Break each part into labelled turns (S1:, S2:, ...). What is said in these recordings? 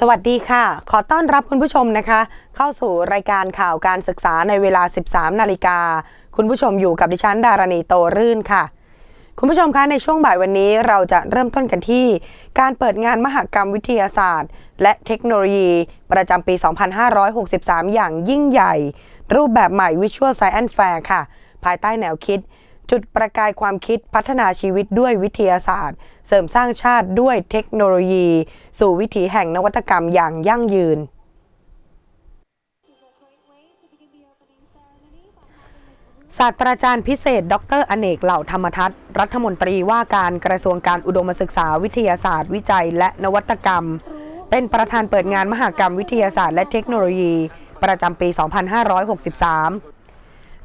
S1: สวัสดีค่ะ ขอต้อนรับคุณผู้ชมนะคะ เข้าสู่รายการข่าวการศึกษาในเวลา 13 นาฬิกา คุณผู้ชมอยู่กับดิฉันดารณีโตรื่นค่ะ คุณผู้ชมคะในช่วงบ่ายวันนี้เราจะเริ่มต้นกันที่ การเปิดงานมหกรรมวิทยาศาสตร์ และเทคโนโลยี ประจำปี 2563 อย่างยิ่งใหญ่ รูปแบบใหม่ Visual Science Fair ค่ะ ภายใต้แนวคิด จุดประกายความคิดพัฒนาชีวิตด้วยวิทยาศาสตร์ เสริมสร้างชาติด้วยเทคโนโลยี สู่วิถีแห่งนวัตกรรมอย่างยั่งยืนศาสตราจารย์พิเศษ ดรอเนกเหล่าธรรมทัศน์รัฐมนตรีว่าการกระทรวงการอุดมศึกษาวิทยาศาสตร์ วิจัย และนวัตกรรม เป็นประธานเปิดงานมหกรรมวิทยาศาสตร์และเทคโนโลยี ประจำปี 2563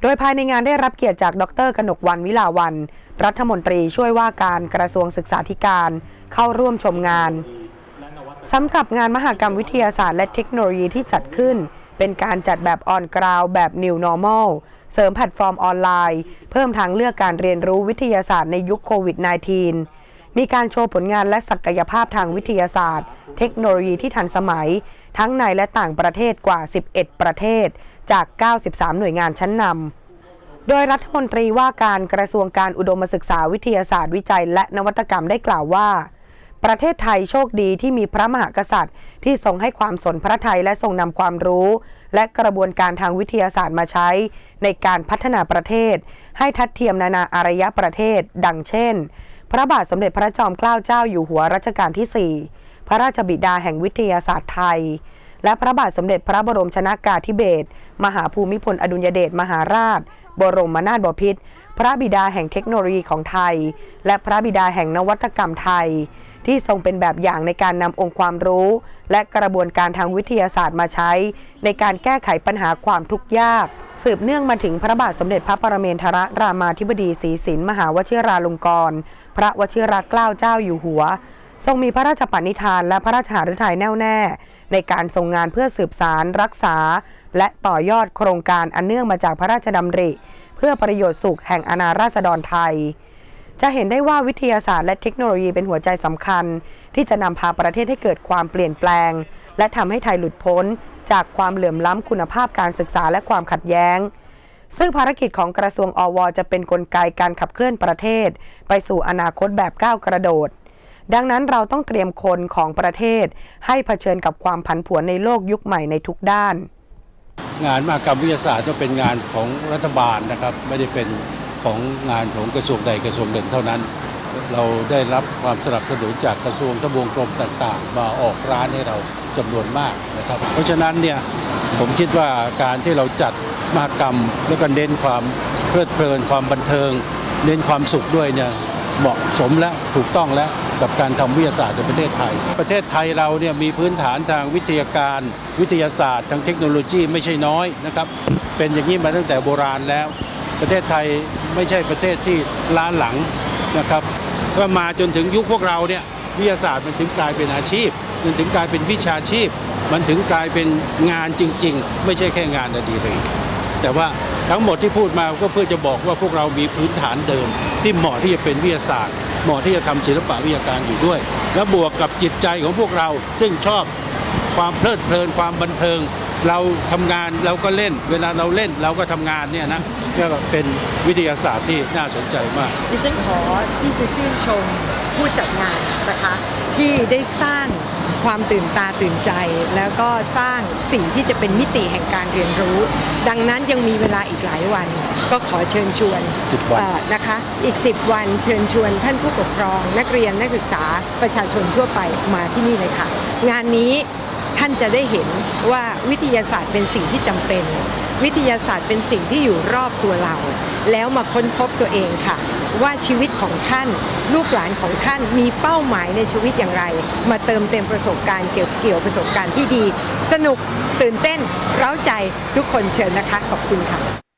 S1: โดยภายในงานได้รับเกียรติจากดรกนกวันวิลาวัน รัฐมนตรีช่วยว่าการกระทรวงศึกษาธิการ เข้าร่วมชมงานสำหรับงานมหกรรมวิทยาศาสตร์และเทคโนโลยีที่จัดขึ้น เป็นการจัดแบบออนกราวแบบ New Normal เสริมแพลตฟอร์มออนไลน์ เพิ่มทางเลือกการเรียนรู้วิทยาศาสตร์ในยุคโควิด -19 มีการโชว์ผลงานและศักยภาพทางวิทยาศาสตร์ เทคโนโลยีที่ทันสมัย ทั้งในและต่างประเทศกว่า 11 ประเทศ จาก 93 หน่วยงานชั้นนำโดยรัฐมนตรีว่าการกระทรวงการอุดมศึกษาวิทยาศาสตร์วิจัย และนวัตกรรมได้กล่าวว่า ประเทศไทยโชคดีที่มีพระมหากษัตริย์ ที่ทรงให้ความสนพระทัยและทรงนำความรู้ และกระบวนการทางวิทยาศาสตร์มาใช้ ในการพัฒนาประเทศ ให้ทัดเทียมนานาอารยประเทศ ดังเช่น พระบาทสมเด็จพระจอมเกล้าเจ้าอยู่หัวรัชกาลที่ 4 พระราชบิดาแห่งวิทยาศาสตร์ไทย และพระบาทสมเด็จพระบรมชนากาธิเบศรมหาภูมิพลอดุลยเดชมหาราช บรมนาถบพิตรพระบิดาแห่งเทคโนโลยีของไทย และพระบิดาแห่งนวัตกรรมไทย ที่ทรงเป็นแบบอย่างในการนำองค์ความรู้ และกระบวนการทางวิทยาศาสตร์มาใช้ ในการแก้ไขปัญหาความทุกข์ยาก สืบเนื่องมาถึงพระบาทสมเด็จพระปรเมนทรรามาธิบดีศรีสินมหาวชิราลงกรณ์พระวชิรเกล้าเจ้าอยู่หัว ทรงมีพระราชปณิธานและพระราชหฤทัยแน่วแน่ ในการทรงงานเพื่อสืบสารรักษา และต่อยอดโครงการอันเนื่องมาจากพระราชดำริ เพื่อประโยชน์สุขแห่งอาณาราษฎรไทย จะเห็นได้ว่าวิทยาศาสตร์และเทคโนโลยีเป็นหัวใจสำคัญ ที่จะนำพาประเทศให้เกิดความเปลี่ยนแปลง และทำให้ไทยหลุดพ้น จากความเหลื่อมล้ำคุณภาพการศึกษาและความขัดแย้งซึ่งภารกิจของกระทรวงอวจะเป็นนกลไกการขับเคลื่อนประเทศ ไปสู่อนาคตแบบก้าวกระโดด ดังนั้นเราต้องเตรียมคนของประเทศ ให้เผชิญกับความผันผวนในโลกยุคใหม่ในทุกด้าน
S2: งานมหกรรมวิทยาศาสตร์ก็เป็นงานของรัฐบาลนะครับ ไม่ได้เป็นของงานของกระทรวงใดกระทรวงหนึ่งเท่านั้น เราได้รับความสนับสนุนจากกระทรวงทบวงกรมต่างๆ มาออกร้านให้เราจำนวนมากนะครับ เพราะฉะนั้นเนี่ยผมคิดว่าการที่เราจัดมหกรรม แล้วก็เน้นความเพลิดเพลินความบันเทิง เน้นความสุขด้วยเนี่ยเหมาะสมและถูกต้องแล้ว กับการทำวิทยาศาสตร์ในประเทศไทย ประเทศไทยเราเนี่ยมีพื้นฐานทางวิทยาการวิทยาศาสตร์ทางเทคโนโลยีไม่ใช่น้อยนะครับเป็นอย่างนี้มาตั้งแต่โบราณแล้ว ประเทศไทยไม่ใช่ประเทศที่ล้าหลังนะครับก็มาจนถึงยุคพวกเราเนี่ยวิทยาศาสตร์มันถึงกลายเป็นอาชีพ มันถึงกลายเป็นวิชาชีพ มันถึงกลายเป็นงานจริง ๆ ไม่ใช่แค่งานอดีตแต่ว่าทั้งหมดที่พูดมาก็เพื่อจะบอกว่าพวกเรามีพื้นฐานเดิม ที่เหมาะที่จะเป็นวิทยาศาสตร์ เหมาะที่จะทำศิลปะวิทยาการอยู่ด้วย และบวกกับจิตใจของพวกเราซึ่งชอบความเพลิดเพลินความบันเทิง เราทำงานเราก็เล่น เวลาเราเล่นเราก็ทำงานเนี่ยนะก็เป็นวิทยาศาสตร์ที่น่าสนใจมาก
S3: ดิฉันขอที่จะชื่นชมผู้จัดงานนะคะ ที่ได้สร้าง ความตื่นตาตื่นใจ แล้วก็สร้างสิ่งที่จะเป็นมิติแห่งการเรียนรู้ ดังนั้นยังมีเวลาอีกหลายวัน ก็ขอเชิญชวน
S2: 10วัน
S3: เอ่อนะคะอีก 10 วันเชิญชวนท่านผู้ปกครอง นักเรียนนักศึกษาประชาชนทั่วไปมาที่นี่เลยค่ะ งานนี้ท่านจะได้เห็นว่าวิทยาศาสตร์เป็นสิ่งที่จำเป็น วิทยาศาสตร์เป็นสิ่งที่อยู่รอบตัวเรา แล้วมาค้นพบตัวเองค่ะ ว่าชีวิตของท่าน ลูกหลานของท่านมีเป้าหมายในชีวิตอย่างไร มาเติมเต็มประสบการณ์เกี่ยวเกี่ยวประสบการณ์ที่ดี สนุกตื่นเต้น เร้าใจทุกคนเชิญนะคะ ขอบคุณค่ะ